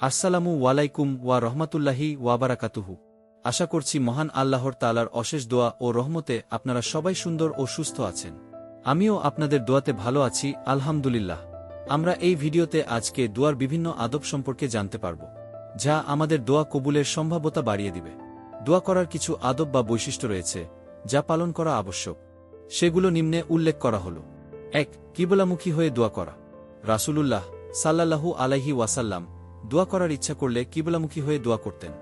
আসসালামু ওয়ালাইকুম ওয়া রহমাতুল্লাহি ওয়াবারাকাতুহু আশা করছি মহান আল্লাহর তালার অশেষ দোয়া ও রহমতে আপনারা সবাই সুন্দর ও সুস্থ আছেন। আমিও আপনাদের দোয়াতে ভালো আছি, আলহামদুলিল্লাহ। আমরা এই ভিডিওতে আজকে দোয়ার বিভিন্ন আদব সম্পর্কে জানতে পারব, যা আমাদের দোয়া কবুলের সম্ভাব্যতা বাড়িয়ে দিবে। দোয়া করার কিছু আদব বা বৈশিষ্ট্য রয়েছে, যা পালন করা আবশ্যক। সেগুলো নিম্নে উল্লেখ করা হল। এক, কিবলামুখী হয়ে দোয়া করা। রাসূলুল্লাহ সাল্লাল্লাহু আলাইহি ওয়াসাল্লাম দোয়া করার ইচ্ছা করলে কিবলামুখী হয়ে দোয়া করতেন।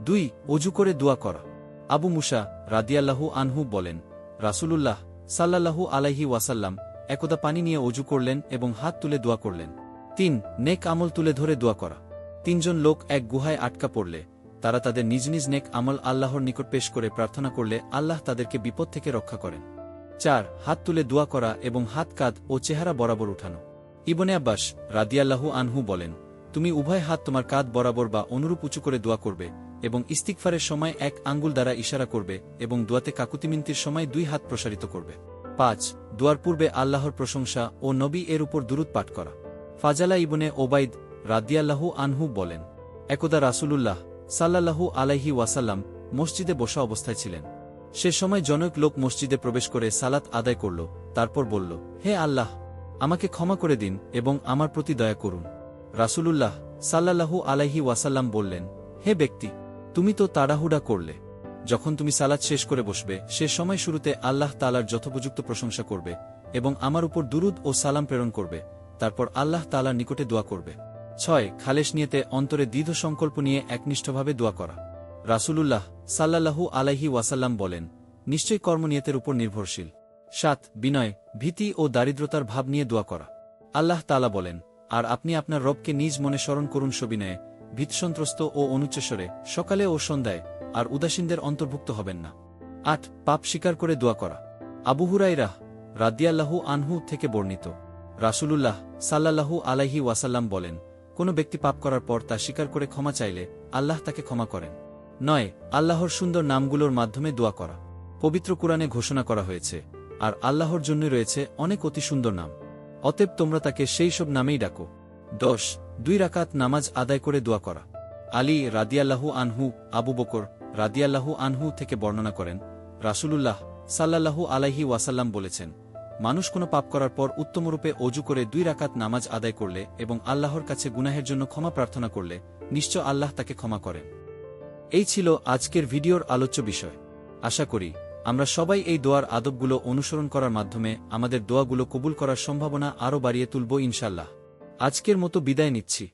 দুই, অজু করে দোয়া করা। আবু মুসা রাদিয়াল্লাহু আনহু বলেন, রাসূলুল্লাহ সাল্লাল্লাহু আলাইহি ওয়াসাল্লাম একদা পানি নিয়ে অজু করলেন এবং হাত তুলে দোয়া করলেন। তিন, নেক আমল তুলে ধরে দোয়া করা। তিনজন লোক এক গুহায় আটকা পড়লে, তারা তাদের নিজ নিজ নেক আমল আল্লাহর নিকট পেশ করে প্রার্থনা করলে আল্লাহ তাদেরকে বিপদ থেকে রক্ষা করেন। চার, হাত তুলে দোয়া করা এবং হাত কাঁধ ও চেহারা বরাবর উঠানো। ইবনে আব্বাস রাদিয়াল্লাহু আনহু বলেন তুমি উভয় হাত তোমার কাঁধ বরাবর বা অনুরূপ উঁচু করে দোয়া করবে, এবং ইস্তিকফারের সময় এক আঙ্গুল দ্বারা ইশারা করবে, এবং দোয়াতে কাকুতিমিন্তির সময় দুই হাত প্রসারিত করবে। পাঁচ, দোয়ার পূর্বে আল্লাহর প্রশংসা ও নবী এর উপর দুরুদ পাঠ করা। ফাজালা ইবনে ওবাইদ রাদিয়াল্লাহু আনহু বলেন, একদা রাসূলুল্লাহ সাল্লাল্লাহু আলাইহি ওয়াসাল্লাম মসজিদে বসা অবস্থায় ছিলেন। সে সময় জনক লোক মসজিদে প্রবেশ করে সালাত আদায় করল, তারপর বলল, হে আল্লাহ, আমাকে ক্ষমা করে দিন এবং আমার প্রতি দয়া করুন। রাসূলুল্লাহ সাল্লাল্লাহু আলাইহি ওয়াসাল্লাম বললেন, হে ব্যক্তি, তুমি তো তাড়াহুড়া করলে। যখন তুমি সালাদ শেষ করে বসবে, সে সময় শুরুতে আল্লাহ তালার যথোপযুক্ত প্রশংসা করবে এবং আমার উপর দুরুদ ও সালাম প্রেরণ করবে। তারপর আল্লাহ তালার নিকটে দোয়া করবে। ছয়, খালেশ নিয়েতে অন্তরে দৃঢ় সংকল্প নিয়ে একনিষ্ঠভাবে দোয়া করা। রাসূলুল্লাহ সাল্লাল্লাহু আলাইহি ওয়াসাল্লাম বলেন নিশ্চয়ই কর্মনিয়তের উপর নির্ভরশীল। সাত, বিনয়, ভীতি ও দারিদ্রতার ভাব নিয়ে দোয়া করা। আল্লাহ তালা বলেন আর আপনি আপনার রবকে নিজ মনে স্মরণ করুন সবিনয়ে, ভীতসন্ত্রস্ত ও অনুচ্চেসরে সকালে ও সন্ধ্যায়, আর উদাসীনদের অন্তর্ভুক্ত হবেন না। আট, পাপ স্বীকার করে দোয়া করা। আবু হুরাইরাহ রাদিয়াল্লাহু আনহু থেকে বর্ণিত। রাসূলুল্লাহ সাল্লাল্লাহু আলাইহি ওয়াসাল্লাম বলেন, কোন ব্যক্তি পাপ করার পর তা স্বীকার করে ক্ষমা চাইলে আল্লাহ তাকে ক্ষমা করেন। নয়, আল্লাহর সুন্দর নামগুলোর মাধ্যমে দোয়া করা। পবিত্র কুরআনে ঘোষণা করা হয়েছে, আর আল্লাহর জন্য রয়েছে অনেক অতি সুন্দর নাম। অতএব তোমরা তাকে সেই সব নামেই ডাকো। দশ, দুই রাকাত নামাজ আদায় করে দোয়া করা। আলী রাদিয়াল্লাহু আনহু, আবু বকর রাদিয়াল্লাহু আনহু থেকে বর্ণনা করেন, রাসূলুল্লাহ সাল্লাল্লাহু আলাইহি ওয়াসাল্লাম বলেছেন, মানুষ কোনো পাপ করার পর উত্তমরূপে অজু করে দুই রাকাত নামাজ আদায় করলে এবং আল্লাহর কাছে গুনাহের জন্য ক্ষমা প্রার্থনা করলে নিশ্চয় আল্লাহ তাকে ক্ষমা করেন। এই ছিল আজকের ভিডিওর আলোচ্য বিষয়। আশা করি আমরা সবাই এই দোয়ার আদবগুলো অনুসরণ করার মাধ্যমে আমাদের দোয়াগুলো কবুল করার সম্ভাবনা আরও বাড়িয়ে তুলব ইনশাল্লাহ। আজকের মতো বিদায় নিচ্ছি।